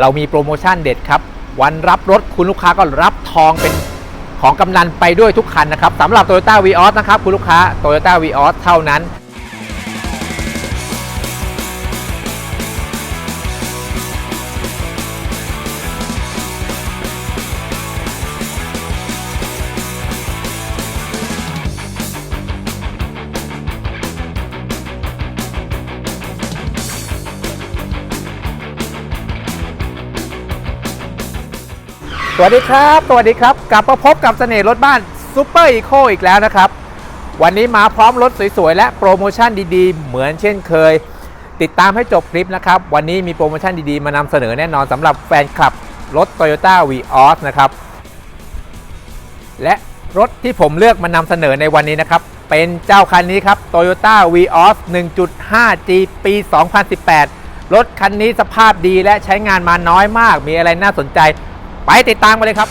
เรามีโปรโมชั่นเด็ดครับ วันรับรถคุณลูกค้าก็รับทองเป็นของกำนันไปด้วยทุกคันนะครับสำหรับ Toyota v ีออสนะครับ คุณลูกค้า Toyota v ีออสเท่านั้น สวัสดีครับ สวัสดีครับ กลับมาพบกับเสน่ห์รถบ้านซูเปอร์อีโคอีกแล้วนะครับ วันนี้มาพร้อมรถสวยๆ และโปรโมชั่นดีๆ เหมือนเช่นเคย ติดตามให้จบคลิปนะครับ วันนี้มีโปรโมชั่นดีๆ มานำเสนอแน่นอนสำหรับแฟนคลับรถ Toyota v ีออสนะครับ และรถที่ผมเลือกมานำเสนอในวันนี้นะครับ เป็นเจ้าคันนี้ครับ Toyota v ีออส 1.5G ปี 2018 รถคันนี้สภาพดีและใช้งานมาน้อยมาก มีอะไรน่าสนใจ ไปติดตามมาเลยครับ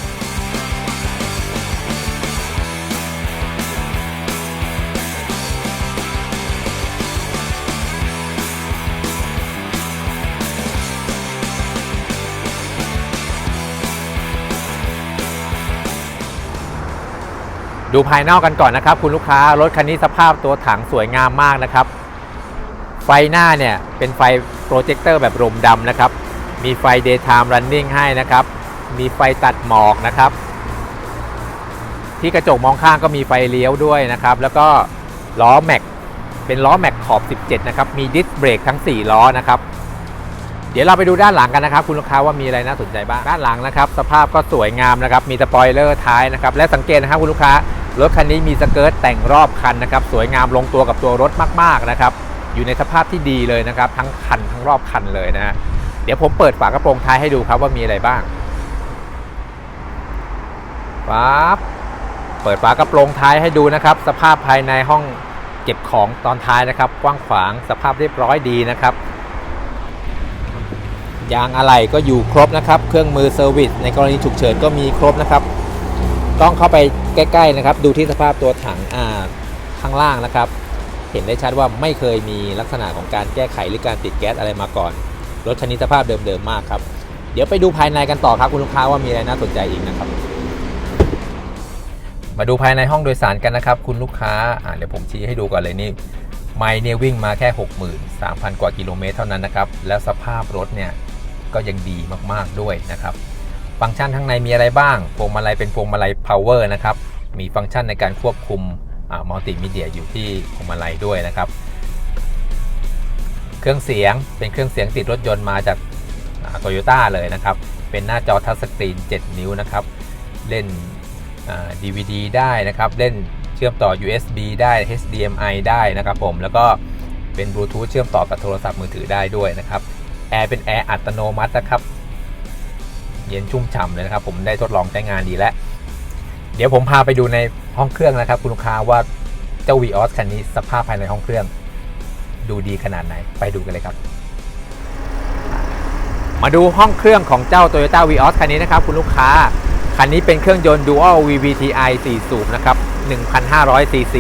ดูภายนอกกันก่อนนะครับ คุณลูกค้ารถคันนี้สภาพตัวถังสวยงามมากนะครับ ไฟหน้าเนี่ยเป็นไฟโปรเจคเตอร์แบบรมดำนะครับ มีไฟ daytime running ให้นะครับ มีไฟตัดหมอกนะครับ ที่กระจกมองข้างก็มีไฟเลี้ยวด้วยนะครับ แล้วก็ล้อแม็กเป็นล้อแม็กขอบ 17 นะครับ มีดิสเบรกทั้ง 4 ล้อนะครับ เดี๋ยวเราไปดูด้านหลังกันนะครับ คุณลูกค้าว่ามีอะไรน่าสนใจบ้าง ด้านหลังนะครับ สภาพก็สวยงามนะครับ มีสปอยเลอร์ท้ายนะครับ และสังเกตนะครับคุณลูกค้ารถคันนี้มีสเกิร์ตแต่งรอบคันนะครับ สวยงามลงตัวกับตัวรถมากๆนะครับ อยู่ในสภาพที่ดีเลยนะครับ ทั้งคันทั้งรอบคันเลยนะฮะเดี๋ยวผมเปิดฝากระโปรงท้ายให้ดูครับว่ามีอะไรบ้าง ปั๊บเปิดฝากระโปรงท้ายให้ดูนะครับ สภาพภายในห้องเก็บของตอนท้ายนะครับ กว้างขวางสภาพเรียบร้อยดีนะครับยางอะไหล่ก็อยู่ครบนะครับ เครื่องมือเซอร์วิสในกรณีฉุกเฉินก็มีครบนะครับ ต้องเข้าไปใกล้ๆนะครับ ดูที่สภาพตัวถังอ่าข้างล่างนะครับ เห็นได้ชัดว่าไม่เคยมีลักษณะของการแก้ไขหรือการติดแก๊สอะไรมาก่อน รถคันนี้สภาพเดิมๆมากครับ เดี๋ยวไปดูภายในกันต่อครับคุณลูกค้าว่ามีอะไรน่าสนใจอีกนะครับ มาดูภายในห้องโดยสารกันนะครับ คุณลูกค้าเดี๋ยวผมชี้ให้ดูก่อนเลยนี่ไมเนี่ยวิ่งมาแค่ 63,000 กว่ากิโลเมตรเท่านั้นนะครับ แล้วสภาพรถเนี่ยก็ยังดีมากๆด้วยนะครับ ฟังก์ชันข้างในมีอะไรบ้าง พวงมาลัยเป็นพวงมาลัย power นะครับ มีฟังก์ชันในการควบคุมมัลติมีเดียอยู่ที่พวงมาลัยด้วยนะครับ เครื่องเสียงเป็นเครื่องเสียงติดรถยนต์มาจากโตโยต้าเลยนะครับ เป็นหน้าจอทัชสกรีน 7 นิ้วนะครับ เล่น DVD ได้นะครับ เล่นเชื่อมต่อ USB ได้ HDMI ได้นะครับผมแล้วก็เป็นบลูทูธเชื่อมต่อกับโทรศัพท์มือถือได้ด้วยนะครับแอร์เป็นแอร์อัตโนมัตินะครับ เย็นชุ่มฉ่ำเลยนะครับ ผมได้ทดลองใช้งานดีแล้ว เดี๋ยวผมพาไปดูในห้องเครื่องนะครับ คุณลูกค้าว่าเจ้า v ีออสคันนี้สภาพภายในห้องเครื่อง ดูดีขนาดไหนไปดูกันเลยครับ มาดูห้องเครื่องของเจ้า Toyota v ีออสคันนี้นะครับ คุณลูกค้า คันนี้เป็นเครื่องยนต์ Dual VVTi 4 สูบนะครับ 1,500 cc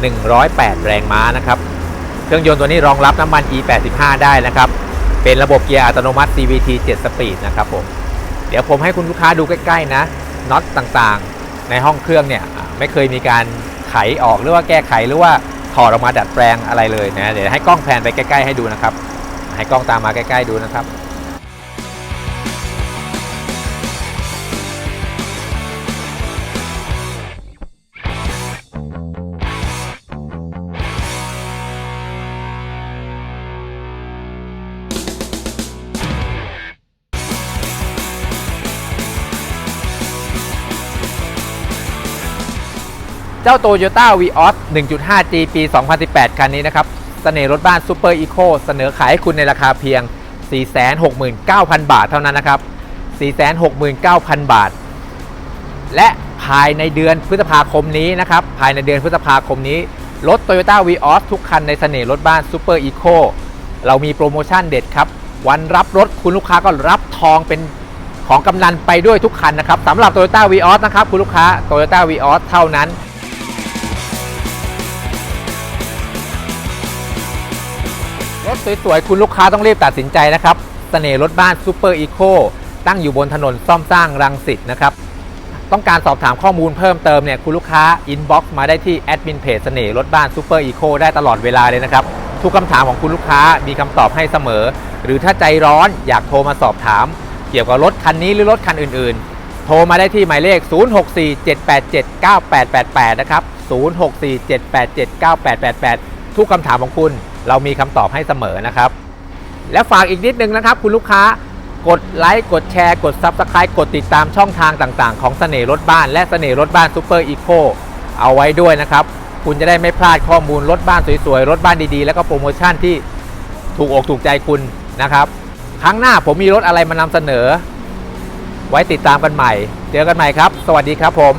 108 แรงม้านะครับ เครื่องยนต์ตัวนี้รองรับน้ำมัน E85 ได้นะครับ เป็นระบบเกียร์อัตโนมัติ CVT 7 สปีดนะครับผม เดี๋ยวผมให้คุณลูกค้าดูใกล้ๆนะ น็อตต่างๆ ในห้องเครื่องเนี่ยไม่เคยมีการไขออกหรือว่าแก้ไขหรือว่าถอดออกมาดัดแปลงอะไรเลยนะ เดี๋ยวให้กล้องแพนไปใกล้ๆให้ดูนะครับ ให้กล้องตามมาใกล้ๆดูนะครับ เจ้า Toyota v ีออส 1.5G ปี 2018 คันนี้นะครับเสน่ห์รถบ้าน Super Eco เสนอขายให้คุณในราคาเพียง 469,000 บาทเท่านั้นนะครับ 469,000 บาท และภายในเดือนพฤษภาคมนี้นะครับ ภายในเดือนพฤษภาคมนี้ รถ Toyota v ีออสทุกคันในเสน่ห์รถบ้าน Super Eco เรามีโปรโมชั่นเด็ดครับ วันรับรถคุณลูกค้าก็รับทองเป็นของกำนันไปด้วยทุกคันนะครับสำหรับ Toyota v ีออสนะครับ คุณลูกค้า Toyota v ีออสเท่านั้น ถสวยๆ คุณลูกค้าต้องรีบตัดสินใจนะครับแฟเสน่ห์รถบ้านซูเปอร์อีโคตั้งอยู่บนถนนซ่อมสร้างรังสิตนะครับ ต้องการสอบถามข้อมูลเพิ่มเติมเนี่ยคุณลูกค้าอินบ็อกซ์มาได้ที่แอดมินเพจเสน่ห์รถบ้านซูเปอร์อีโคได้ตลอดเวลาเลยนะครับ ทุกคำถามของคุณลูกค้ามีคำตอบให้เสมอ หรือถ้าใจร้อนอยากโทรมาสอบถาม เกี่ยวกับรถคันนี้หรือรถคันอื่น ๆ โทรมาได้ที่หมายเลข 0647879888 นะครับ 0647879888 ทุกคำถามของคุณ เรามีคำตอบให้เสมอนะครับ และฝากอีกนิดนึงนะครับ คุณลูกค้ากดไลค์กดแชร์กด Subscribe กดติดตามช่องทางต่างๆ ของเสน่ห์รถบ้านและเสน่ห์รถบ้านซูเปอร์อีโคเอาไว้ด้วยนะครับ คุณจะได้ไม่พลาดข้อมูลรถบ้านสวยๆ รถบ้านดีๆ แล้วก็โปรโมชั่นที่ถูกอกถูกใจคุณนะครับ ครั้งหน้าผมมีรถอะไรมานำเสนอ ไว้ติดตามกันใหม่ เจอกันใหม่ครับ สวัสดีครับผม